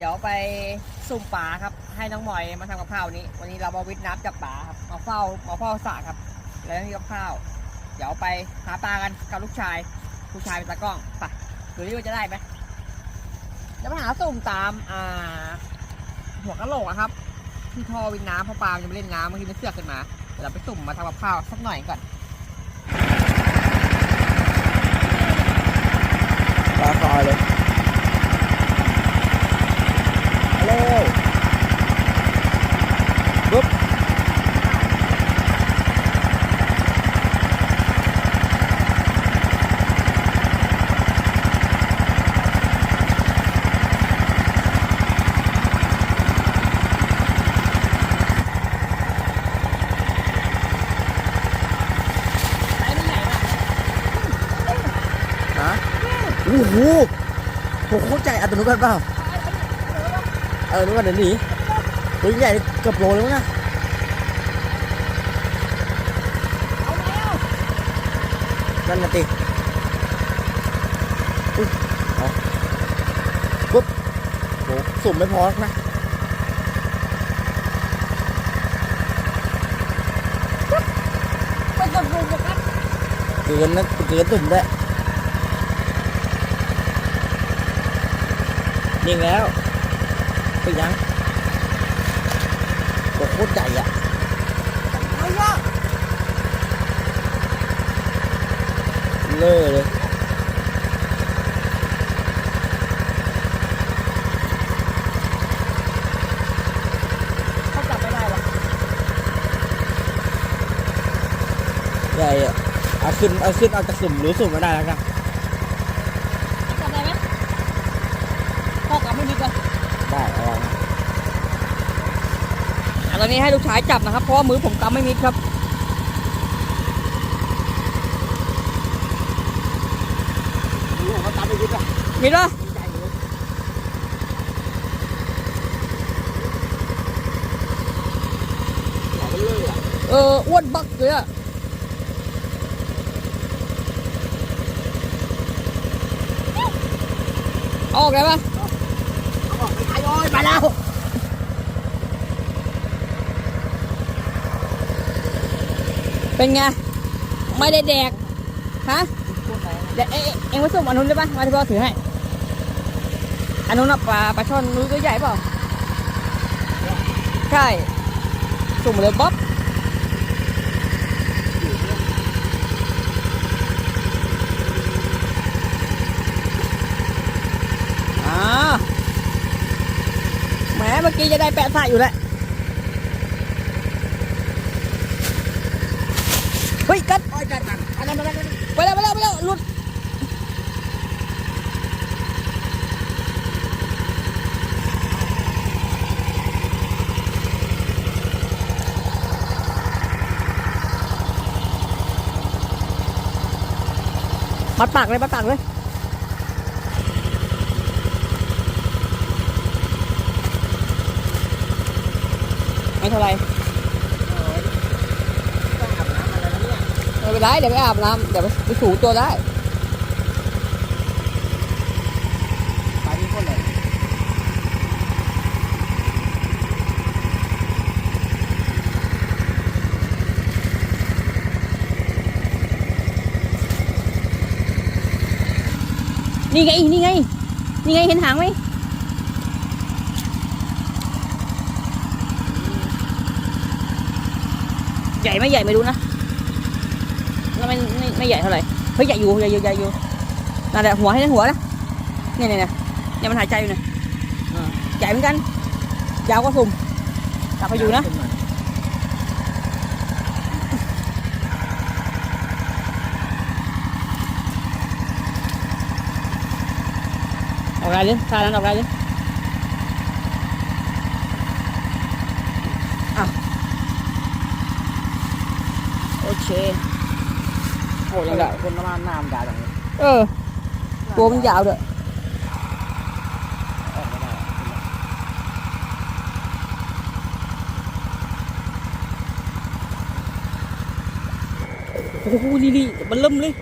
เดี๋ยวไปสุ่มปลาครับ ให้น้องหมอยมาทำกับข้าวนี้ วันนี้เรามาวิทย์น้ำจับปลาครับมาเฝ้ามาเฝ้าสระครับ แล้วนี่กับข้าว เดี๋ยวไปหาปลากันกับลูกชาย ลูกชายเป็นตากล้องไปดูดิว่าจะได้ไหมจะไปหาสุ่มตามอ่าหัวกะโหลกอะครับ ที่ท่อวินน้ำเพราะปลามันจะไปเล่นน้ำบางทีมันเสือกขึ้นมาเดี๋ยวเราไปสุ่มมาทำกับข้าวสักหน่อยก่อนปลาคอยเลย โอ้โหผมเข้าใจอัตโนมัติเปล่าเออนึกว่าเดี๋ยวหนีตัวใหญ่เกือบโลเลยมั้งนะเอาแล้วนั่นน่ะติอุ๊ยเอาปุ๊บโหสุ่มไม่พอนะไปสุ่มสุ่มกันเกินนะเกินสุ่มด้ว นิ่งแล้วไปยังตัวโคตรใหญ่อะเอาเยอะเล่อเลยเขาจับไม่ได้หรอกใหญ่อะเอาขึ้นเอาขึ้นเอาจากสุ่มหรือสุ่มไม่ได้แล้วกัน จับได้ไหมพ่อกลับไม่มีเลย ได้เอาวางนะอะตอนนี้ให้ลูกชายจับนะครับ เพราะว่ามือผมกำไม่มิดครับเขาตามไปยึดอะมิดวะใหญ่เลยหัวมันเลยอะเอออ้วนบักเลยอะเอาออกได้ปะ โอ้ยมาแล้วเป็นไง ไม่ได้แดก ฮะเดี๋ยวเอ๊ะเอ็งไปส่งอันนู้นได้ปะมาที่พ่อถือให้ อันนู้นน่ะปลาปลาช่อนรู้ตัวใหญ่เปล่า ใช่ส่งมเลยบ๊อบ อ่าแหม เมื่อกี้จะได้แปะสายอยู่แล้วเฮ้ยกัดอ้ยจัดกันอันนั้นมาแล้วไปแล้วไปแล้วไปแล้วหลุดมัดปากเลยมัดปากเลย ไม่เท่าไหรต้องอาบน้ำอะไรแล้วเนี่ยไม่เป็นไรเดี๋ยวไปอาบน้ำเดี๋ยวไปไปถูตัวได้ไปที่คนเลยนี่ไง นี่ไง นี่ไง เห็นหางไหม ใหญ่ไหมใหญ่ไม่รู้นะแล้วไม่ไม่ไม่ใหญ่เท่าไหร่เฮ้ยใหญ่อยู่ใหญ่อยู่ใหญ่อยู่นั่นแหละหัวให้นั่นหัวนะเนี่ยเนี่ยเนี่ยเนี่ยมันหายใจอยู่เนี่ยใหญ่เหมือนกันยาวก็สุ่มกลับไปอยู่นะออกได้เลยทานั้นออกได้เลยอะโอ เคโอ้ยยังไงคนประมาณน้ำด่าอย่างนี้เออตัวมันยาวด้วยออกไม่ได้โอ้โหนี่นี่มันเริ่มเลย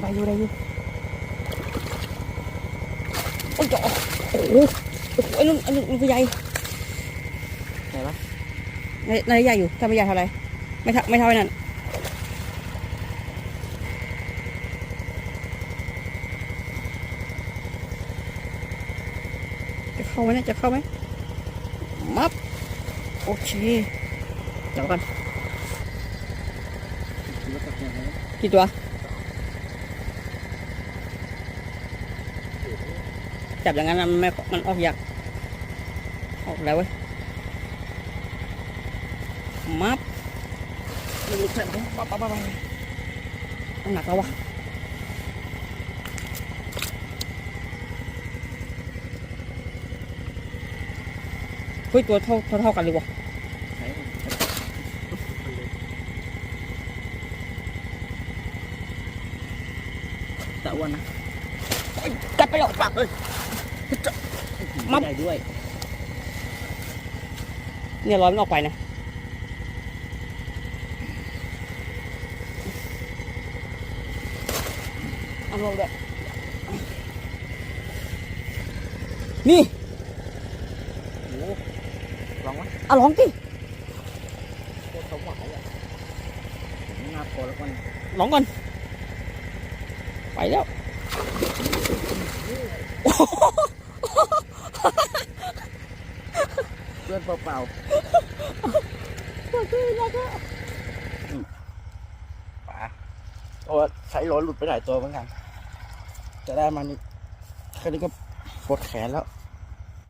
ได้อยู่ได้อยู่โอ้ยโอ้โหโอ้โห ไอ้นุ่นไอ้นุ่นมันตัวใหญ่ไหนวะในในใหญ่อยู่ถ้าไม่ใหญ่เท่าไหรไม่เท่าไม่เท่าไอ้นั่นจะเข้าไหมเนะจะเข้าไหมมับโอเคเดี๋ยวก่อนกี่ตัวจับอย่างนั้นนะมันไม่มันออกยาก ออกแล้วเว้ยมับมันลุกแล้วปั๊บปั๊บปั๊บปั๊บมันหนักแล้ววะเฮ้ยตัวเท่าเท่าเท่ากันเลยวะแต่อ้วนนะโอ๊ยกัดไปหรอกปากเลยมับใหญ่ด้วย เนี่ยร้อยมันออกไปนะเอาลงด้วยนี่โอ้ลองวะเอาลองดิโคตรสมหวังเลยไม่น่าพอแล้วกันลองก่อน ไปแล้ว เพื่อนเปล่าๆป๋าโอ้ใช้รถหลุดไปหลายตัวเหมือนกัน จะได้มันแค่นี้ก็ปวดแขนแล้ว